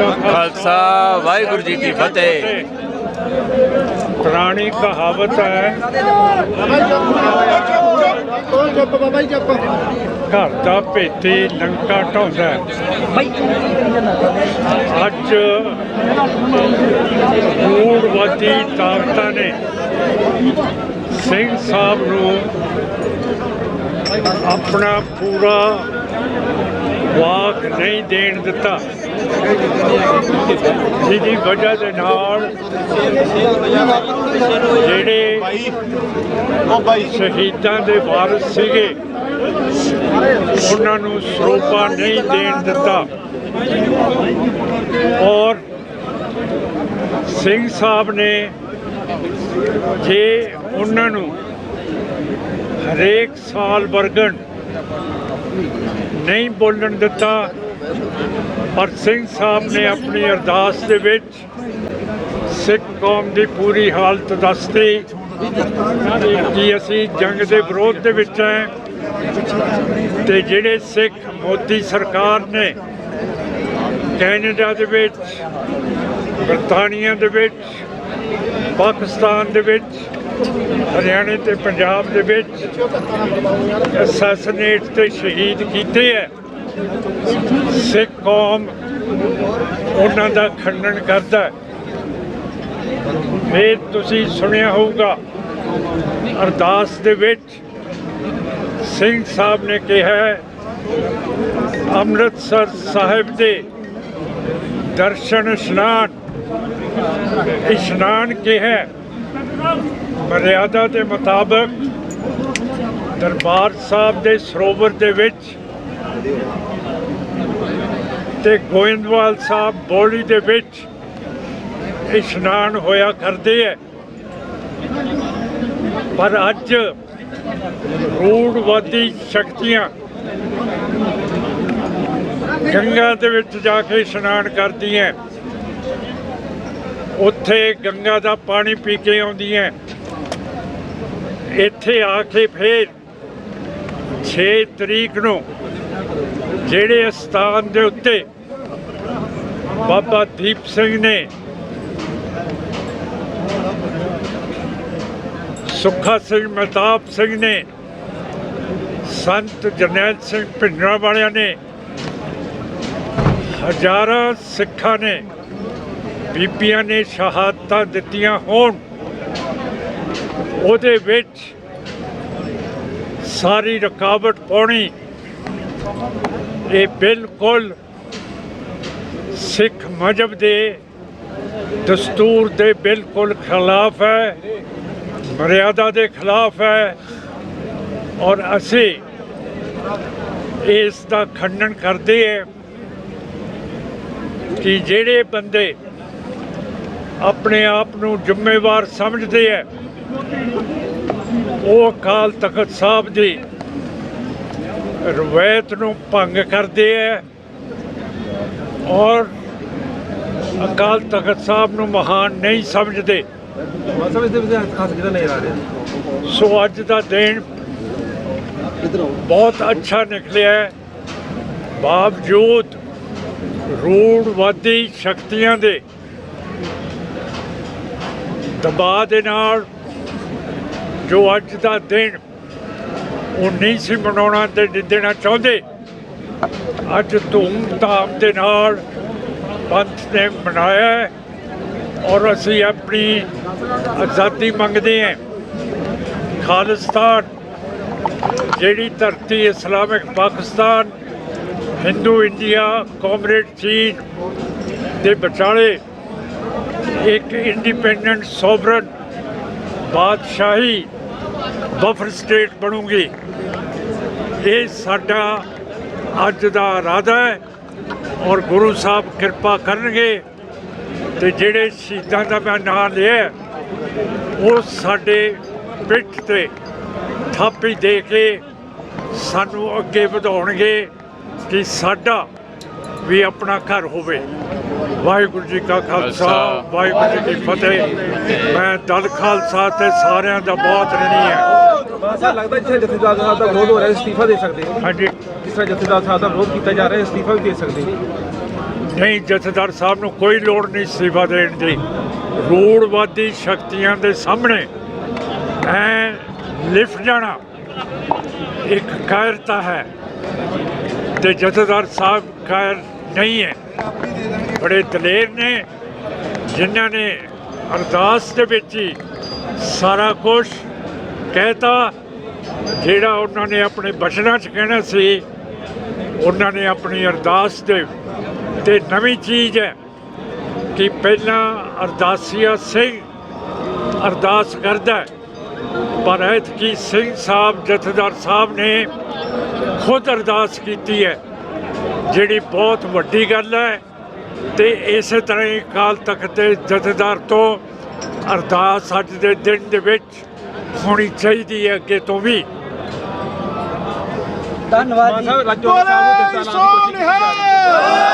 ਕਾ ਖਾਲਸਾ, ਵਾਹਿਗੁਰੂ ਜੀ ਕੀ ਫਤਿਹ ਪੁਰਾਣੀ ਕਹਾਵਤ ਹੈ ਚੁੱਪ ਬਾਬਾ ਜੀ ਚੁੱਪ ਘਰ ਦਾ ਭੇਤੀ ਲੰਕਾ ਢਾਉਂਦਾ ਹੈ। ਅੱਜ ਮੂੜਵਾਦੀ ਤਾਕਤਾਂ ਨੇ ਸਿੰਘ ਸਾਹਿਬ ਨੂੰ ਆਪਣਾ ਪੂਰਾ ਵਾਕ ਨਹੀਂ ਦੇਣ ਦਿੱਤਾ। ਜਿਹਦੀ ਵਜ੍ਹਾ ਦੇ ਨਾਲ ਜਿਹੜੇ ਸ਼ਹੀਦਾਂ ਦੇ ਵਾਰਸ ਸੀਗੇ, ਉਹਨਾਂ ਨੂੰ ਸਰੋਪਾ ਨਹੀਂ ਦੇਣ ਦਿੱਤਾ। ਔਰ ਸਿੰਘ ਸਾਹਿਬ ਨੇ ਜੇ ਉਹਨਾਂ ਨੂੰ ਹਰੇਕ ਸਾਲ ਵਰਗਣ ਨਹੀਂ ਬੋਲਣ ਦਿੱਤਾ, ਪਰ ਸਿੰਘ ਸਾਹਿਬ ਨੇ ਆਪਣੀ ਅਰਦਾਸ ਦੇ ਵਿੱਚ ਸਿੱਖ ਕੌਮ ਦੀ ਪੂਰੀ ਹਾਲਤ ਦੱਸਤੀ ਕਿ ਅਸੀਂ ਜੰਗ ਦੇ ਵਿਰੋਧ ਦੇ ਵਿੱਚ ਹੈ ਤੇ ਜਿਹੜੇ ਸਿੱਖ ਮੋਦੀ ਸਰਕਾਰ ਨੇ ਕੈਨੇਡਾ ਦੇ ਵਿੱਚ, ਬਰਤਾਨੀਆ ਦੇ ਵਿੱਚ, ਪਾਕਿਸਤਾਨ ਦੇ ਵਿੱਚ ਹਰਿਆਣੇ ਤੇ ਪੰਜਾਬ ਦੇ ਵਿੱਚ ਅਸੈਸੀਨੇਟ ਤੇ ਸ਼ਹੀਦ ਕੀਤੇ ਹੈ। ਸਿੱਖ ਕੌਮ ਉਹਨਾਂ ਦਾ ਖੰਡਨ ਕਰਦਾ ਹੈ। ਫਿਰ ਤੁਸੀਂ ਸੁਣਿਆ ਹੋਊਗਾ ਅਰਦਾਸ ਦੇ ਵਿੱਚ ਸਿੰਘ ਸਾਹਿਬ ਨੇ ਕਿਹਾ ਹੈ, ਅੰਮ੍ਰਿਤਸਰ ਸਾਹਿਬ ਦੇ ਦਰਸ਼ਨ ਇਸ਼ਨਾਨ ਇਸ਼ਨਾਨ ਕਿਹਾ ਮਰਿਆਦਾ ਦੇ ਮੁਤਾਬਕ ਦਰਬਾਰ ਸਾਹਿਬ ਦੇ ਸਰੋਵਰ ਦੇ ਵਿੱਚ ਤੇ ਗੋਇੰਦਵਾਲ ਸਾਹਿਬ ਬੋਲੀ ਦੇ ਵਿੱਚ ਇਸ਼ਨਾਨ ਹੋਇਆ ਕਰਦੇ ਹੈ ਪਰ ਅੱਜ ਰੂੜਵਾਦੀ ਸ਼ਕਤੀਆਂ ਗੰਗਾ ਦੇ ਵਿੱਚ ਜਾ ਕੇ ਇਸ਼ਨਾਨ ਕਰਦੀਆਂ ਉੱਥੇ ਗੰਗਾ ਦਾ ਪਾਣੀ ਪੀ ਕੇ ਆਉਂਦੀਆਂ ਇੱਥੇ ਆ ਕੇ ਫੇਰ 6 ਤਰੀਕ ਨੂੰ ਜਿਹੜੇ ਸਥਾਨ ਦੇ ਉੱਤੇ ਬਾਬਾ ਦੀਪ ਸਿੰਘ ਨੇ ਸੁੱਖਾ ਸਿੰਘ ਮਹਿਤਾਬ ਸਿੰਘ ਨੇ, ਸੰਤ ਜਰਨੈਲ ਸਿੰਘ ਭਿੰਡਰਾਂ ਵਾਲਿਆਂ ਨੇ, ਹਜ਼ਾਰਾਂ ਸਿੱਖਾਂ ਨੇ, ਬੀਬੀਆਂ ਨੇ ਸ਼ਹਾਦਤਾਂ ਦਿੱਤੀਆਂ ਹੋਣ। ਉਹਦੇ ਵਿੱਚ ਸਾਰੀ ਰੁਕਾਵਟ ਪਾਉਣੀ ਇਹ ਬਿਲਕੁਲ ਸਿੱਖ ਮਜਬ ਦੇ ਦਸਤੂਰ ਦੇ ਬਿਲਕੁਲ ਖਿਲਾਫ ਹੈ, ਮਰਿਆਦਾ ਦੇ ਖਿਲਾਫ ਹੈ ਔਰ ਅਸੀਂ ਇਸ ਦਾ ਖੰਡਨ ਕਰਦੇ ਹਾਂ ਕਿ ਜਿਹੜੇ ਬੰਦੇ ਆਪਣੇ ਆਪ ਨੂੰ ਜ਼ਿੰਮੇਵਾਰ ਸਮਝਦੇ ਹੈ ਉਹ ਅਕਾਲ ਤਖਤ ਸਾਹਿਬ ਦੀ ਰਵਾਇਤ ਨੂੰ ਭੰਗ ਕਰਦੇ ਹੈ ਔਰ ਅਕਾਲ ਤਖਤ ਸਾਹਿਬ ਨੂੰ ਮਹਾਨ ਨਹੀਂ ਸਮਝਦੇ। ਸੋ ਅੱਜ ਦਾ ਦਿਨ ਬਹੁਤ ਅੱਛਾ ਨਿਕਲਿਆ ਹੈ ਬਾਵਜੂਦ ਰੂੜਵਾਦੀ ਸ਼ਕਤੀਆਂ ਦੇ ਦਬਾਅ ਦੇ ਨਾਲ ਜੋ ਅੱਜ ਦਾ ਦਿਨ ਉਹ ਨਹੀਂ ਸੀ ਮਨਾਉਣਾ ਤੇ ਦੇਣਾ ਚਾਹੁੰਦੇ। ਅੱਜ ਧੂਮਧਾਮ ਦੇ ਨਾਲ ਪੰਥ ਨੇ ਮਨਾਇਆ ਔਰ ਅਸੀਂ ਆਪਣੀ ਆਜ਼ਾਦੀ ਮੰਗਦੇ ਹਾਂ। ਖਾਲਿਸਤਾਨ, ਜਿਹੜੀ ਧਰਤੀ Islamic Pakistan, Hindu India, comrade ਚੀਨ ਦੇ ਵਿਚਾਲੇ ਇੱਕ ਇੰਡੀਪੈਂਡੈਂਟ ਸੋਵਰਨ ਬਾਦਸ਼ਾਹੀ ਬਫਰ ਸਟੇਟ ਬਣੂਗੀ। ਇਹ ਸਾਡਾ ਅੱਜ ਦਾ ਇਰਾਦਾ ਹੈ ਔਰ ਗੁਰੂ ਸਾਹਿਬ ਕਿਰਪਾ ਕਰਨਗੇ ਤੇ ਜਿਹੜੇ ਸ਼ਹੀਦਾਂ ਦਾ ਮੈਂ ਨਾਮ ਲਿਆ ਉਹ ਸਾਡੇ ਪਿੱਠ ਤੇ ਥਾਪੀ ਦੇ ਕੇ ਸਾਨੂੰ ਅੱਗੇ ਵਧਾਉਣਗੇ ਕਿ ਸਾਡਾ ਵੀ ਆਪਣਾ ਘਰ ਹੋਵੇ। ਵਾਹਿਗੁਰੂ ਜੀ ਕਾ ਖਾਲਸਾ। ਵਾਹਿਗੁਰੂ ਜੀ ਕੀ ਫਤਿਹ। ਮੈਂ ਦਲ ਖਾਲਸਾ ਤੇ ਸਾਰਿਆਂ ਦਾ ਬਹੁਤ ਰਣੀ ਹੈ। ਮਾਸਾ ਲੱਗਦਾ ਜਿੱਥੇ ਜਥੇਦਾਰ ਸਾਹਿਬ ਦਾ ਵਿਰੋਧ ਹੋ ਰਿਹਾ ਇਸਤੀਫਾ ਦੇ ਸਕਦੇ ਹੋ? ਹਾਂਜੀ। ਜਿਸ ਤਰ੍ਹਾਂ ਜਥੇਦਾਰ ਸਾਹਿਬ ਦਾ ਵਿਰੋਧ ਕੀਤਾ ਜਾ ਰਿਹਾ ਇਸਤੀਫਾ ਵੀ ਦੇ ਸਕਦੇ ਹੋ? ਨਹੀਂ ਜਥੇਦਾਰ ਸਾਹਿਬ ਨੂੰ ਕੋਈ ਲੋੜ ਨਹੀਂ ਅਸਤੀਫਾ ਦੇਣ ਦੀ। ਰੂੜਵਾਦੀ ਸ਼ਕਤੀਆਂ ਦੇ ਸਾਹਮਣੇ ਐ ਲਿਫਟ ਜਾਣਾ ਇੱਕ ਕਾਇਰਤਾ ਹੈ ਤੇ ਜਥੇਦਾਰ ਸਾਹਿਬ ਕਾਇਰ ਨਹੀਂ ਹੈ। ਬੜੇ ਦਲੇਰ ਨੇ ਜਿਨ੍ਹਾਂ ਨੇ ਅਰਦਾਸ ਦੇ ਵਿੱਚ ਹੀ ਸਾਰਾ ਕੁਝ ਕਹਿਤਾ। ਜਿਹੜਾ ਉਹਨਾਂ ਨੇ ਆਪਣੇ ਬਚਨਾਂ 'ਚ ਕਹਿਣਾ ਸੀ, ਉਹਨਾਂ ਨੇ ਆਪਣੀ ਅਰਦਾਸ ਦੇ ਤੇ ਨਵੀਂ ਚੀਜ਼ ਹੈ ਕਿ ਪਹਿਲਾਂ ਅਰਦਾਸੀਆ ਸਿੰਘ ਅਰਦਾਸ ਕਰਦਾ ਪਰ ਐਤਕੀ ਸਿੰਘ ਸਾਹਿਬ, ਜਥੇਦਾਰ ਸਾਹਿਬ ਨੇ ਖੁਦ ਅਰਦਾਸ ਕੀਤੀ ਹੈ, ਜਿਹੜੀ ਬਹੁਤ ਵੱਡੀ ਗੱਲ ਹੈ ਤੇ ਇਸੇ ਤਰ੍ਹਾਂ ਹੀ ਕਾਲ ਤਖਤ ਦੇ ਜਥੇਦਾਰ ਤੋਂ ਅਰਦਾਸ ਅੱਜ ਦੇ ਦਿਨ ਦੇ ਵਿੱਚ ਹੋਣੀ ਚਾਹੀਦੀ ਹੈ ਅੱਗੇ ਤੋਂ ਵੀ। ਮਾਨ ਸਾਹਿਬ ਰਾਜੋ ਸਾਹਿਬ ਨੂੰ ਕਿਸ ਤਰ੍ਹਾਂ ਦੀ